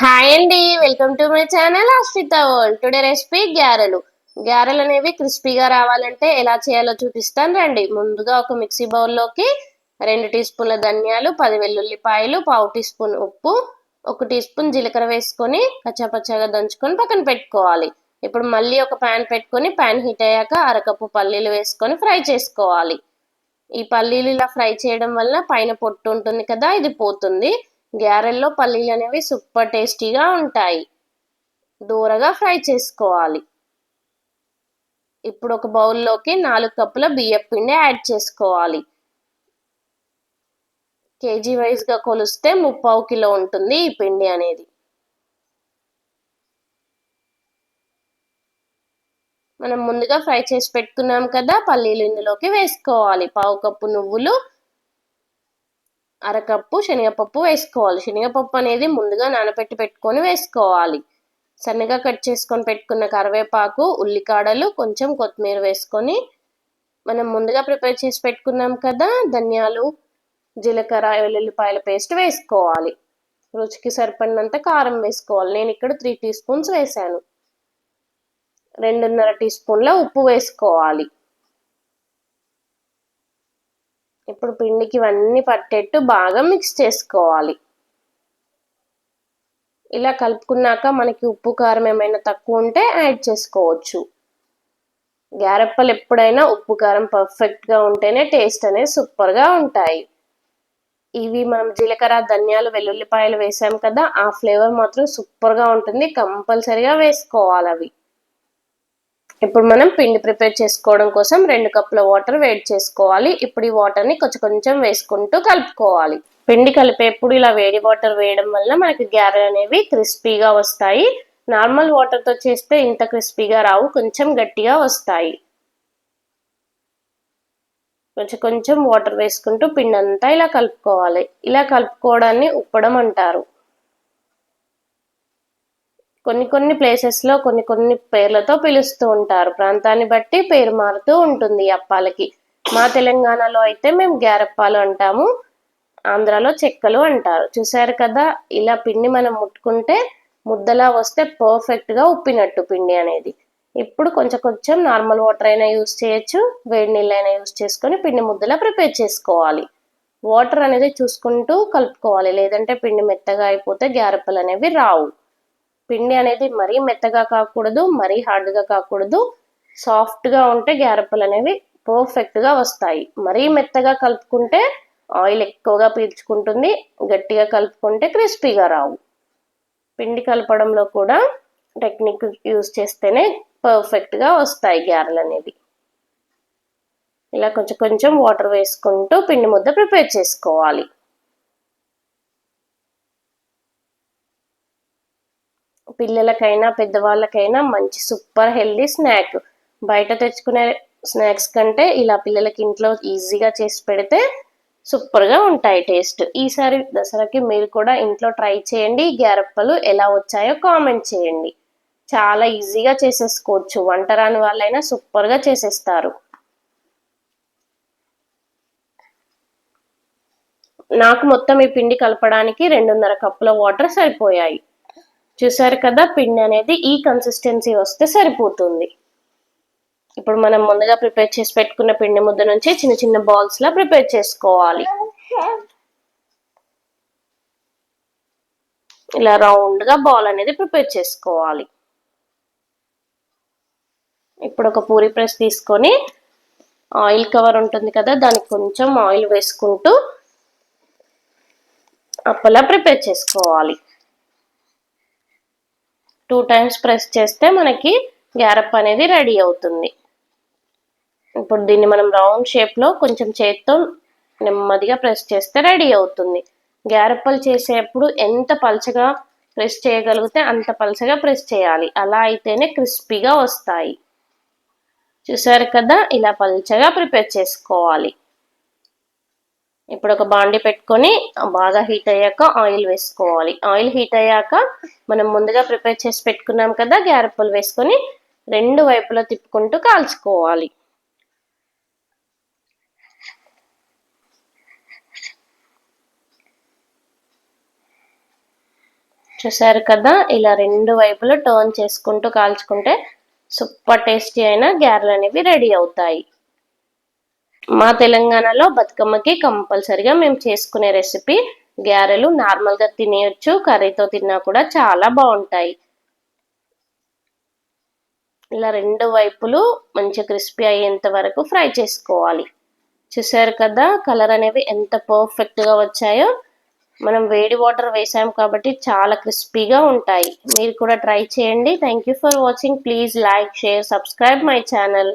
Hi అండి welcome to my channel Ashwitha world. Today recipe గ్యారెలు. గ్యారెలు అనేవి క్రిస్పీగా రావాలంటే ఎలా చేయాలో చూపిస్తాను రండి. ముందుగా ఒక మిక్సీ బౌల్లోకి రెండు టీ స్పూన్ల ధనియాలు పది వెల్లుల్లిపాయలు పావు టీ స్పూన్ ఉప్పు ఒక టీ స్పూన్ జీలకర్ర వేసుకొని కచ్చాపచ్చాగా దంచుకొని పక్కన పెట్టుకోవాలి. ఇప్పుడు మళ్ళీ ఒక ప్యాన్ పెట్టుకొని ప్యాన్ హీట్ అయ్యాక అరకప్పు పల్లీలు వేసుకొని ఫ్రై చేసుకోవాలి. ఈ పల్లీలు ఇలా ఫ్రై చేయడం వల్ల పైన పొట్టు ఉంటుంది కదా ఇది పోతుంది. గ్యారెల్లో పల్లీలు అనేవి సూపర్ టేస్టీగా ఉంటాయి. దూరగా ఫ్రై చేసుకోవాలి. ఇప్పుడు ఒక బౌల్లోకి నాలుగు కప్పుల బియ్యం పిండి యాడ్ చేసుకోవాలి. కేజీ వైజ్గా కొలిస్తే ముప్పావు కిలో ఉంటుంది ఈ పిండి అనేది. మనం ముందుగా ఫ్రై చేసి పెట్టుకున్నాం కదా పల్లీలు ఇందులోకి వేసుకోవాలి. పావు కప్పు నువ్వులు అరకప్పు శనగపప్పు వేసుకోవాలి. శనగపప్పు అనేది ముందుగా నానబెట్టి పెట్టుకొని వేసుకోవాలి. సన్నగా కట్ చేసుకొని పెట్టుకున్న కరివేపాకు ఉల్లికాడలు కొంచెం కొత్తిమీర వేసుకొని మనం ముందుగా ప్రిపేర్ చేసి పెట్టుకున్నాం కదా ధనియాలు జీలకర్ర వెల్లుల్లిపాయల పేస్ట్ వేసుకోవాలి. రుచికి సరిపడినంత కారం వేసుకోవాలి. నేను ఇక్కడ త్రీ టీ స్పూన్స్ వేసాను రెండున్నర టీ స్పూన్ల ఉప్పు వేసుకోవాలి. ఇప్పుడు పిండికి ఇవన్నీ పట్టేట్టు బాగా మిక్స్ చేసుకోవాలి. ఇలా కలుపుకున్నాక మనకి ఉప్పు కారం ఏమైనా తక్కువ ఉంటే యాడ్ చేసుకోవచ్చు. గారెప్పలు ఎప్పుడైనా ఉప్పు కారం పర్ఫెక్ట్గా ఉంటేనే టేస్ట్ అనేది సూపర్గా ఉంటాయి. ఇవి మనం జీలకర్ర ధనియాలు వెల్లుల్లిపాయలు వేసాం కదా ఆ ఫ్లేవర్ మాత్రం సూపర్గా ఉంటుంది. కంపల్సరిగా వేసుకోవాలి అవి. ఇప్పుడు మనం పిండి ప్రిపేర్ చేసుకోవడం కోసం రెండు కప్పుల వాటర్ వేడి చేసుకోవాలి. ఇప్పుడు ఈ వాటర్ని కొంచెం కొంచెం వేసుకుంటూ కలుపుకోవాలి. పిండి కలిపేప్పుడు ఇలా వేడి వాటర్ వేయడం వల్ల మనకి గ్యారెలు అనేవి క్రిస్పీగా వస్తాయి. నార్మల్ వాటర్తో చేస్తే ఇంత క్రిస్పీగా రావు కొంచెం గట్టిగా వస్తాయి. కొంచెం కొంచెం వాటర్ వేసుకుంటూ పిండి అంతా ఇలా కలుపుకోవాలి. ఇలా కలుపుకోవడాన్ని ఉప్పడం అంటారు. కొన్ని కొన్ని ప్లేసెస్లో కొన్ని కొన్ని పేర్లతో పిలుస్తూ ఉంటారు. ప్రాంతాన్ని బట్టి పేరు మారుతూ ఉంటుంది అప్పాలకి. మా తెలంగాణలో అయితే మేము గ్యారప్పాలు అంటాము ఆంధ్రాలో చెక్కలు అంటారు. చూసారు కదా ఇలా పిండి మనం ముట్టుకుంటే ముద్దలా వస్తే పర్ఫెక్ట్గా ఉప్పినట్టు పిండి అనేది. ఇప్పుడు కొంచెం కొంచెం నార్మల్ వాటర్ అయినా యూస్ చేయొచ్చు వేడి నీళ్ళు అయినా యూస్ చేసుకొని పిండి ముద్దలా ప్రిపేర్ చేసుకోవాలి. వాటర్ అనేది చూసుకుంటూ కలుపుకోవాలి లేదంటే పిండి మెత్తగా అయిపోతే గ్యారప్పలు అనేవి రావు. పిండి అనేది మరీ మెత్తగా కాకూడదు మరీ హార్డ్గా కాకూడదు. సాఫ్ట్గా ఉంటే గ్యారప్పలు అనేవి పర్ఫెక్ట్గా వస్తాయి. మరీ మెత్తగా కలుపుకుంటే ఆయిల్ ఎక్కువగా పీల్చుకుంటుంది గట్టిగా కలుపుకుంటే క్రిస్పీగా రావు. పిండి కలపడంలో కూడా టెక్నిక్ యూజ్ చేస్తేనే పర్ఫెక్ట్గా వస్తాయి గ్యారలు అనేవి. ఇలా కొంచెం కొంచెం వాటర్ వేసుకుంటూ పిండి ముద్ద ప్రిపేర్ చేసుకోవాలి. పిల్లలకైనా పెద్దవాళ్ళకైనా మంచి సూపర్ హెల్దీ స్నాక్. బయట తెచ్చుకునే స్నాక్స్ కంటే ఇలా పిల్లలకి ఇంట్లో ఈజీగా చేసి పెడితే సూపర్గా ఉంటాయి టేస్ట్. ఈసారి దసరాకి మీరు కూడా ఇంట్లో ట్రై చేయండి. గ్యారప్పలు ఎలా వచ్చాయో కామెంట్ చేయండి. చాలా ఈజీగా చేసేసుకోవచ్చు. వంట రాని వాళ్ళైనా సూపర్గా చేసేస్తారు. నాకు మొత్తం ఈ పిండి కలపడానికి రెండున్నర కప్పుల వాటర్ సరిపోయాయి. చూసారు కదా పిండి అనేది ఈ కన్సిస్టెన్సీ వస్తే సరిపోతుంది. ఇప్పుడు మనం ముందుగా ప్రిపేర్ చేసి పెట్టుకున్న పిండి ముద్ద నుంచి చిన్న చిన్న బాల్స్ లా ప్రిపేర్ చేసుకోవాలి. ఇలా రౌండ్గా బాల్ అనేది ప్రిపేర్ చేసుకోవాలి. ఇప్పుడు ఒక పూరి ప్రెస్ తీసుకొని ఆయిల్ కవర్ ఉంటుంది కదా దానికి కొంచెం ఆయిల్ వేసుకుంటూ అప్పలా ప్రిపేర్ చేసుకోవాలి. టూ టైమ్స్ ప్రెస్ చేస్తే మనకి గ్యారప్ అనేది రెడీ అవుతుంది. ఇప్పుడు దీన్ని మనం రౌండ్ షేప్లో కొంచెం చేత్తో నెమ్మదిగా ప్రెస్ చేస్తే రెడీ అవుతుంది. గ్యారప్పలు చేసేప్పుడు ఎంత పలచగా ప్రెస్ చేయగలిగితే అంత పలచగా ప్రెస్ చేయాలి. అలా అయితేనే క్రిస్పీగా వస్తాయి. చూసారు కదా? ఇలా పల్చగా ప్రిపేర్ చేసుకోవాలి. ఇప్పుడు ఒక బాండి పెట్టుకొని బాగా హీట్ అయ్యాక ఆయిల్ వేసుకోవాలి. ఆయిల్ హీట్ అయ్యాక మనం ముందుగా ప్రిపేర్ చేసి పెట్టుకున్నాం కదా గ్యారప్పలు వేసుకొని రెండు వైపులా తిప్పుకుంటూ కాల్చుకోవాలి. చూసారు కదా ఇలా రెండు వైపులు టర్న్ చేసుకుంటూ కాల్చుకుంటే సూపర్ టేస్టీ అయిన గ్యారెలు అనేవి రెడీ అవుతాయి. మా తెలంగాణలో బతుకమ్మకి కంపల్సరిగా మేము చేసుకునే రెసిపీ గారెలు నార్మల్గా తినేయచ్చు కర్రీతో తిన్నా కూడా చాలా బాగుంటాయి. ఇలా రెండు వైపులు మంచి క్రిస్పీ అయ్యేంత వరకు ఫ్రై చేసుకోవాలి. చూసారు కదా కలర్ అనేవి ఎంత పర్ఫెక్ట్గా వచ్చాయో? మనం వేడి వాటర్ వేసాం కాబట్టి చాలా క్రిస్పీగా ఉంటాయి. మీరు కూడా ట్రై చేయండి. Thank you for watching please like share subscribe my channel